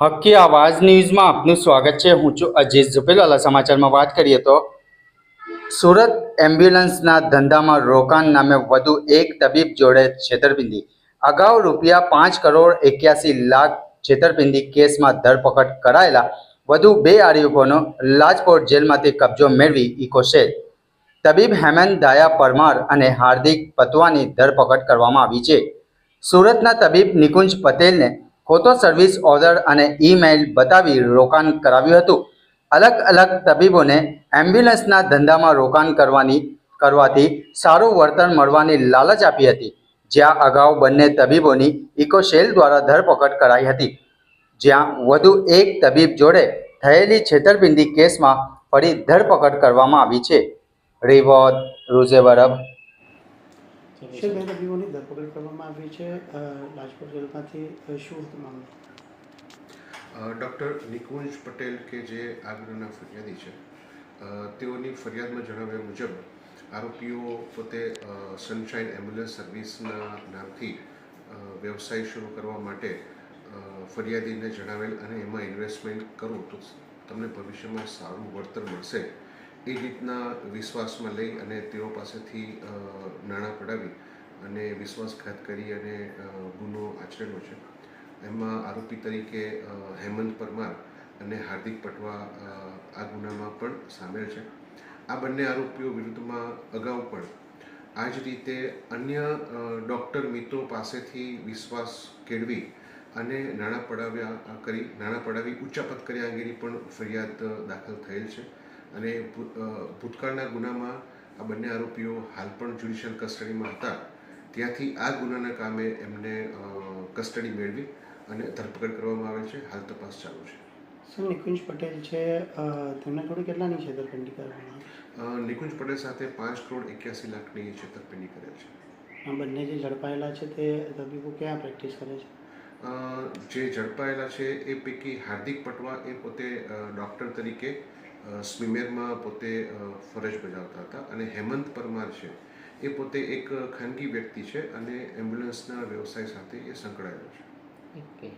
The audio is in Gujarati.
હક્કી આવાજ ન્યૂઝમાં આપનું સ્વાગત છે. હું છું અજીત ઝુપેલાલા સમાચારમાં વાત કરીએ તો સુરત એમ્બ્યુલન્સના ધંધામાં રોકાણ નામે વધુ એક તબીબ જોડે છેતરપિંડી. અગાઉ રૂપિયા પાંચ કરોડ એક્યાસી લાખ છેતરપિંડી કેસમાં ધરપકડ કરાયેલા. વધુ બે આરોપીઓનો લાજકોટ જેલમાંથી કબજો મેળવી ઇકોશેલ તબીબ હેમંત દાયા પરમાર અને હાર્દિક પતવાની ધરપકડ કરવામાં આવી છે. સુરતના તબીબ નિકુંજ પટેલને ખોટો સર્વિસ, ઓર્ડર અને ઈમેઇલ બતાવી રોકાણ કરાવ્યું હતું. અલગ અલગ તબીબોને એમ્બ્યુલન્સના ધંધામાં રોકાણ કરવાની, કરવાથી સારું વળતર મળવાની લાલચ આપી હતી. જ્યાં અગાઉ બંને તબીબોની ઇકોશેલ દ્વારા ધરપકડ કરાઈ હતી. જ્યાં વધુ એક તબીબ જોડે થયેલી છેતરપિંડી કેસમાં ફરી ધરપકડ કરવામાં આવી છે. રિવોદ, રૂઝેવરબ શેરભાઈ તબીબોની ધરપકડ કરવામાં આવી છે. રાજકોટ જેલમાંથી શું હતું મામલો? ડૉક્ટર નિકુંજ પટેલ કે જે આગળના ફરિયાદી છે તેઓની ફરિયાદમાં જણાવ્યા મુજબ આરોપીઓ પોતે સનશાઇન એમ્બ્યુલન્સ સર્વિસના નામથી વ્યવસાય શરૂ કરવા માટે ફરિયાદીને જણાવેલ અને એમાં ઇન્વેસ્ટમેન્ટ કરો તો તમને ભવિષ્યમાં સારું વળતર મળશે. એ રીતના વિશ્વાસમાં લઈ અને તેઓ પાસેથી નાણાં પડાવી અને વિશ્વાસઘાત કરી અને ગુનો આચરેલો છે. એમાં આરોપી તરીકે હેમંત પરમાર અને હાર્દિક પટવા આ ગુનામાં પણ સામેલ છે. આ બંને આરોપીઓ વિરુદ્ધમાં અગાઉ પણ આ જ રીતે અન્ય ડૉક્ટર મિત્રો પાસેથી વિશ્વાસ કેળવી અને નાણાં પડાવ્યા કરી, નાણાં પડાવી, ઉચ્ચાપત કર્યા અંગેની પણ ફરિયાદ દાખલ થયેલ છે. અને ભૂતકાળના ગુનામાં આ બંને આરોપીઓ હાલ પણ જ્યુડિશિયલ કસ્ટડીમાં હતા. ત્યાંથી આ ગુનાના કામે એમને કસ્ટડી મેળવી અને ધરપકડ કરવામાં આવેલ છે. હાલ તપાસ ચાલુ છે. સર નિકુંજ પટેલ છે તેમના જોડે કેટલાની છેતરપિંડી કરવામાં? નિકુંજ પટેલ સાથે પાંચ કરોડ એક્યાસી લાખની છેતરપિંડી કરેલ છે. આ બંને જે ઝડપાયેલા છે તે તબીબો ક્યાં પ્રેક્ટિસ કરે છે? જે ઝડપાયેલા છે એ પૈકી હાર્દિક પટવા એ પોતે ડૉક્ટર તરીકે સ્વિમેરમાં પોતે ફરજ બજાવતા હતા અને હેમંત પરમાર છે, એ પોતે એક ખાનગી વ્યક્તિ છે અને એમ્બ્યુલન્સના વ્યવસાય સાથે એ સંકળાયેલો છે. ઓકે